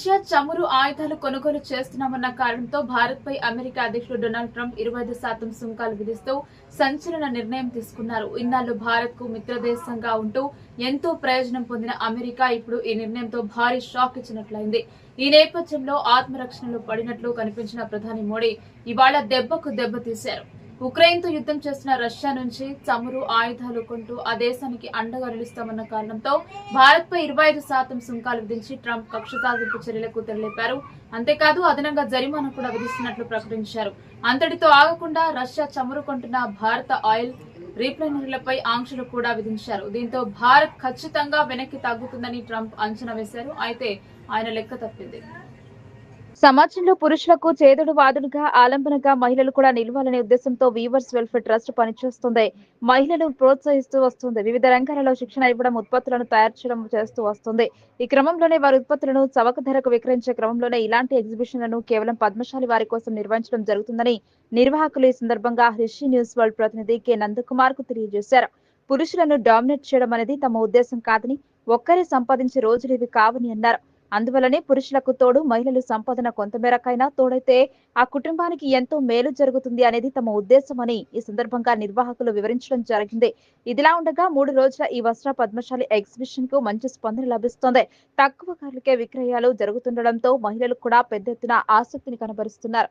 Russia చమురు ఆయుధాలు కొనుగోలు చేస్తున్నామన్న కారణంతో భారత్పై అమెరికా అధ్యక్షుడు డొనాల్డ్ ట్రంప్ ఇరవై ఐదు శాతం సుంకాలు విధిస్తూ సంచలన నిర్ణయం తీసుకున్నారు. ఇన్నాళ్ళు భారత్కు మిత్రదేశంగా ఉంటూ ఎంతో ప్రయోజనం పొందిన అమెరికా ఇప్పుడు ఈ నిర్ణయంతో భారీ షాక్ ఇచ్చినట్లయింది. ఈ నేపథ్యంలో ఆత్మరక్షణలో పడినట్లు కనిపించిన ప్రధాని మోడీ ఇవాళ దెబ్బకు దెబ్బ తీశారు. ఉక్రెయిన్తో యుద్ధం చేస్తున్న రష్యా నుంచి చమురు ఆయుధాలు కొంటూ ఆ దేశానికి అండగా నిలుస్తామన్న కారణంతో భారత్పై ఇరవై ఐదు శాతం సుంకాలు విధించి ట్రంప్ కక్ష సాధింపు చర్యలకు తెరలేపారు. అంతేకాదు అదనంగా జరిమానా కూడా విధిస్తున్నట్లు ప్రకటించారు. అంతటితో ఆగకుండా రష్యా చమురు కొంటున్న భారత ఆయిల్ రీఫైనరీలపై ఆంక్షలు కూడా విధించారు. దీంతో భారత్ ఖచ్చితంగా వెనక్కి తగ్గుతుందని ట్రంప్ అంచనా వేశారు. అయితే ఆయన లెక్క తప్పింది. సమాజంలో పురుషులకు చేదుడు వాదుడుగా ఆలంబనగా మహిళలు కూడా నిలవాలనే ఉద్దేశంతో వీవర్స్ వెల్ఫేర్ ట్రస్ట్ పనిచేస్తుంది. మహిళలు ప్రోత్సహిస్తూ వస్తుంది. వివిధ రంగాలలో శిక్షణ ఇవ్వడం ఉత్పత్తులను తయారు చేయడం చేస్తూ వస్తుంది. ఈ క్రమంలోనే వారి ఉత్పత్తులను చవక ధరకు విక్రయించే క్రమంలోనే ఇలాంటి ఎగ్జిబిషన్లను కేవలం పద్మశాలి వారి కోసం నిర్వహించడం జరుగుతుందని నిర్వాహకులు ఈ సందర్భంగా హిషి న్యూస్ వరల్డ్ ప్రతినిధి కె. నందకుమార్కు తెలియజేశారు. పురుషులను డామినేట్ చేయడం అనేది తమ ఉద్దేశం కాదని ఒక్కరే సంపాదించే రోజులు ఇవి కావని అన్నారు. అందువలనే పురుషులకు తోడు మహిళలు సంపాదన కొంతమేరకైనా తోడైతే ఆ కుటుంబానికి ఎంతో మేలు జరుగుతుంది అనేది తమ ఉద్దేశమని ఈ సందర్భంగా నిర్వాహకులు వివరించడం జరిగింది. ఇదిలా ఉండగా మూడు రోజుల ఈ వస్త్ర పద్మశాలి ఎగ్జిబిషన్కు మంచి స్పందన లభిస్తోంది. తక్కువ ధరలకే విక్రయాలు జరుగుతుండటంతో మహిళలు కూడా పెద్ద ఎత్తున ఆసక్తిని కనబరుస్తున్నారు.